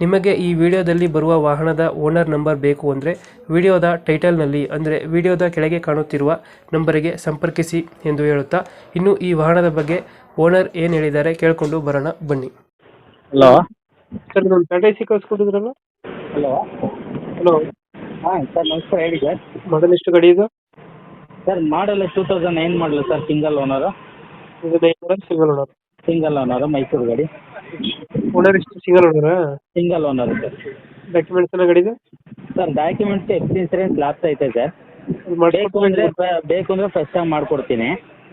ನಿಮಗೆ ಈ ವಿಡಿಯೋದಲ್ಲಿ ಬರುವ ವಾಹನದ ಓನರ್ ನಂಬರ್ ಬೇಕು ಅಂದರೆ ವಿಡಿಯೋದ ಟೈಟಲ್ನಲ್ಲಿ ಅಂದರೆ ವಿಡಿಯೋದ ಕೆಳಗೆ ಕಾಣುತ್ತಿರುವ ನಂಬರಿಗೆ ಸಂಪರ್ಕಿಸಿ ಎಂದು ಹೇಳುತ್ತಾ ಇನ್ನು ಈ ವಾಹನದ ಬಗ್ಗೆ ಓನರ್ ಏನು ಹೇಳಿದ್ದಾರೆ ಕೇಳಿಕೊಂಡು ಬರೋಣ ಬನ್ನಿ. ಹಲೋ. ಸರ್ ಒಂದು ಟಾಟಾ ಸಿ ಕಳಿಸ್ಕೊಟ್ಟಿದ್ರಲ್ಲ? ಹಲೋ. ಹಲೋ. ಹಾಂ ಸರ್ ನಮಸ್ಕಾರ ಹೇಳಿ ಸರ್. ಮೊದಲು ಎಷ್ಟು ಗಾಡಿ ಇದು? Sir model two thousand nine model sir single owner ಇದು single owner single owner Mysuru ಗಾಡಿ. ಓನರ್ ಎಷ್ಟು ಸಿಂಗಲ್ ಓನರಾ ಸಿಂಗಲ್ ಓನರು ಸರ್ ಡಾಕ್ಯುಮೆಂಟ್ಸ್ ಎಲ್ಲ ಗಾಡಿದು? Sir documents X insurance last ಐತೆ ಸರ್. ಬೇಕು ಅಂದ್ರೆ ಬೇಕು ಅಂದ್ರೆ ಫ್ರೆಶ್ ಆಗಿ ಮಾಡ್ಕೊಡ್ತೀನಿ.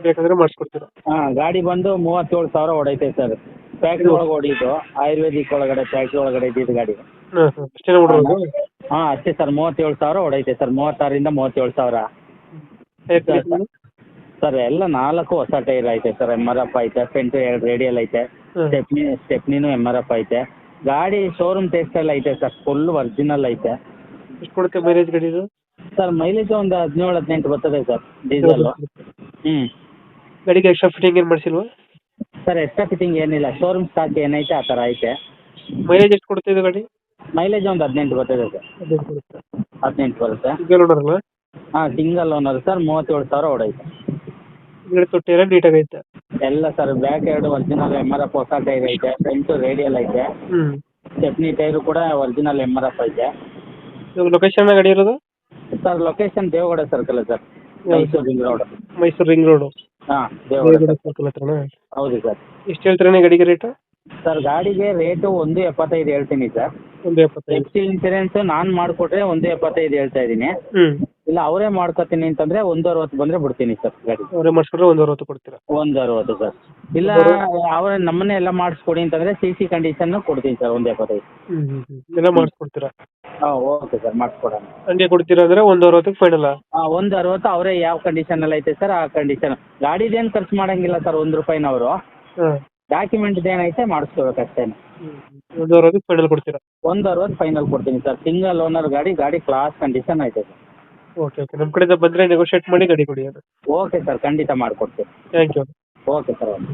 ಬೇಕಂದ್ರೆ ಮಾಡಿಸ್ಕೊಡ್ತೀರಾ? ಹಾಂ ಗಾಡಿ ಬಂದು ಮೂವತ್ತೇಳು ಸಾವಿರ ಹೊಡೈತೆ ಸರ್. ಫ್ಯಾಕ್ಟ್ರಿ ಒಳಗೆ ಹೊಡಿತು ಆಯುರ್ವೇದಿಕ್ ಒಳಗಡೆ ಫ್ಯಾಕ್ಟ್ರಿ ಒಳಗಡೆ ಇದ್ದಿದ್ದು ಗಾಡಿ. ಹಾ ಹಾಂ ಅಷ್ಟೇ ನೋಡ್ಬೋದು. ಹಾಂ ಅಷ್ಟೇ ಸರ್ ಮೂವತ್ತೇಳು ಸಾವಿರ ಹೊಡೈತೆ ಸರ್ ಮೂವತ್ತಾರರಿಂದ ಮೂವತ್ತೇಳು ಸಾವಿರ. ಸರ್ ಎಲ್ಲ ನಾಲ್ಕು ಹೊಸ ಟೈರ್ ಐತೆ ಸರ್ ಎಂ ಆರ್ ಎಫ್ ಐತೆ ಫ್ರಂಟ್ ಎರಡು ರೇಡಿಯಲ್ ಐತೆ. ಸ್ಟೆಪ್ನಿ ಸ್ಟೆಪ್ನಿನೂ ಎಂ ಆರ್ ಎಫ್ ಐತೆ. ಗಾಡಿ ಶೋರೂಮ್ ಎಲ್ಲ ಐತೆ ಸರ್ ಫುಲ್ ಒರಿಜಿನಲ್ ಐತೆ. ಎಷ್ಟು ಕೊಡುತ್ತೆ ಮೈಲೇಜ್ ಗಾಡಿದು? ಸರ್ ಮೈಲೇಜ್ ಒಂದು ಹದಿನೇಳು ಹದಿನೆಂಟು ಬರ್ತದೆ ಸರ್ ಡೀಸೆಲ್ ಹ್ಮ್. ಗಾಡಿಗೆ ಎಕ್ಸ್ಟ್ರಾ ಫಿಟ್ಟಿಂಗ್ ಏನು ಮಾಡಿಸಿಲ್ವಾ? ಸರ್ ಎಕ್ಸ್ಟ್ರಾ ಫಿಟ್ಟಿಂಗ್ ಏನಿಲ್ಲ ಶೋರೂಮ್ ಸ್ಟಾಕ್ ಏನೈತೆ ಆ ಥರ ಐತೆ. ಮೈಲೇಜ್ ಎಷ್ಟು ಕೊಡುತ್ತೆ ಇದು ಗಾಡಿ? ಮೈಲೇಜ್ ಒಂದು ಹದಿನೆಂಟು ಬರ್ತದೆ ಸರ್. ಕೊಡುತ್ತೆ ಹದಿನೆಂಟು ಬರುತ್ತೆ. ಸಿಂಗಲ್ ಓನರ್ ಅಲ್ಲ? ಹಾಂ ಸಿಂಗಲ್ ಓನರ್ ಸರ್ ಮೂವತ್ತೇಳು ಸಾವಿರ ಹೊಡೈತೆ ಗಾಡಿ ತೊಟ್ಟಿ ಎಲ್ಲ ನೀಟಾಗಿ ಐತೆ. ಎಲ್ಲ ಸರ್ ಬ್ಯಾಕ್ ಎರಡು ಒರಿಜಿನಲ್ ಎಂ ಆರ್ ಎಫ್ ಹೊಸ ಟೈರ್ ಐತೆ ಫ್ರಂಟು ರೇಡಿಯಲ್ ಐತೆ. ಚಟ್ನಿ ಟೈರ್ ಟೈರು ಕೂಡ ಒರಿಜಿನಲ್ ಎಂ ಆರ್ ಎಫ್ ಐತೆ. ಇವಾಗ ಲೊಕೇಶನ್ ಗಾಡಿ ಇರೋದು? Sir location Devagada circle sir. Mysuru ring road Mysuru ring road ಹಾಂ ದೇವಗಡ ಸರ್ಕಲ್ ಹತ್ರನಾ? ಹೌದು ಸರ್. ಎಷ್ಟು ಹೇಳ್ತೀರಾ ಗಾಡಿಗೆ ರೇಟ್ ಸರ್ ಗಾಡಿಗೆ ರೇಟು ಒಂದು ಎಪ್ಪತ್ತೈದು ಹೇಳ್ತೀನಿ ಸರ್. ಒಂದು ಎಪ್ಪತ್ತೈದು. ಇನ್ಸೂರೆನ್ಸ್ ನಾನು ಮಾಡಿಕೊಟ್ರೆ ಒಂದು ಎಪ್ಪತ್ತೈದು ಹೇಳ್ತಾ ಇದ್ದೀನಿ. ಹ್ಞೂ ಇಲ್ಲ ಅವರೇ ಮಾಡ್ಕೊತೀನಿ ಅಂತಂದ್ರೆ ಒಂದು ಅರವತ್ತು ಬಂದ್ರೆ ಬಿಡ್ತೀನಿ ಸರ್ ಗಾಡಿ. ಅವರೇ ಮಾಡಿಸ್ಕೊಂಡ್ರೆ ಒಂದು ಅರವತ್ತು ಕೊಡ್ತೀರಾ? ಒಂದು ಅರವತ್ತು ಸರ್. ಇಲ್ಲ ಅವರೇ ನಮ್ಮನ್ನೇ ಎಲ್ಲ ಮಾಡಿಸ್ಕೊಡಿ ಅಂತಂದ್ರೆ ಸಿ ಸಿ ಕಂಡೀಷನ್ ಕೊಡ್ತೀನಿ ಸರ್ ಒಂದೇ ಎಪ್ಪತ್ತೈದು ಹ್ಮ್ ಹ್ಮ್ ಎಲ್ಲ ಮಾಡಿಸ್ಕೊಡ್ತೀರಾ? ಹಾಂ ಓಕೆ ಸರ್ ಮಾಡಿಸ್ಕೊಡೋಣ. ಹಂಗೆ ಕೊಡ್ತೀರಾ ಅಂದ್ರೆ ಒಂದು ಅರವತ್ತಕ್ಕೆ ಫೈನಲ್ ಹಾ ಒಂದು ಅರವತ್ತು ಅವರೇ ಯಾವ ಕಂಡೀಷನ್ ಅಲ್ಲಿ ಐತೆ ಸರ್ ಆ ಕಂಡೀಷನ್ ಗಾಡಿದೇನು ಖರ್ಚು ಮಾಡಂಗಿಲ್ಲ ಸರ್ ಒಂದು ರೂಪಾಯಿನವರು. ಹಾಂ. ಡಾಕ್ಯುಮೆಂಟ್ ಏನೈತೆ ಅಷ್ಟೇ ಒಂದು ಅರವತ್ತಕ್ಕೆ ಫೈನಲ್ ಕೊಡ್ತೀರಾ? ಒಂದು ಅರವತ್ತು ಫೈನಲ್ ಕೊಡ್ತೀನಿ ಸರ್ ಸಿಂಗಲ್ ಓನರ್ ಗಾಡಿ ಗಾಡಿ ಕ್ಲಾಸ್ ಕಂಡೀಷನ್ ಐತೆ ಸರ್. ಓಕೆ ಓಕೆ ನಮ್ಮ ಕಡೆಯಿಂದ ಬಂದರೆ ನೆಗೋಷಿಯೇಟ್ ಮಾಡಿ ಗಾಡಿ ಕೊಡಿ ಅದು. ಓಕೆ ಸರ್ ಖಂಡಿತ ಮಾಡಿಕೊಡ್ತೀವಿ. Thank you okay sir okay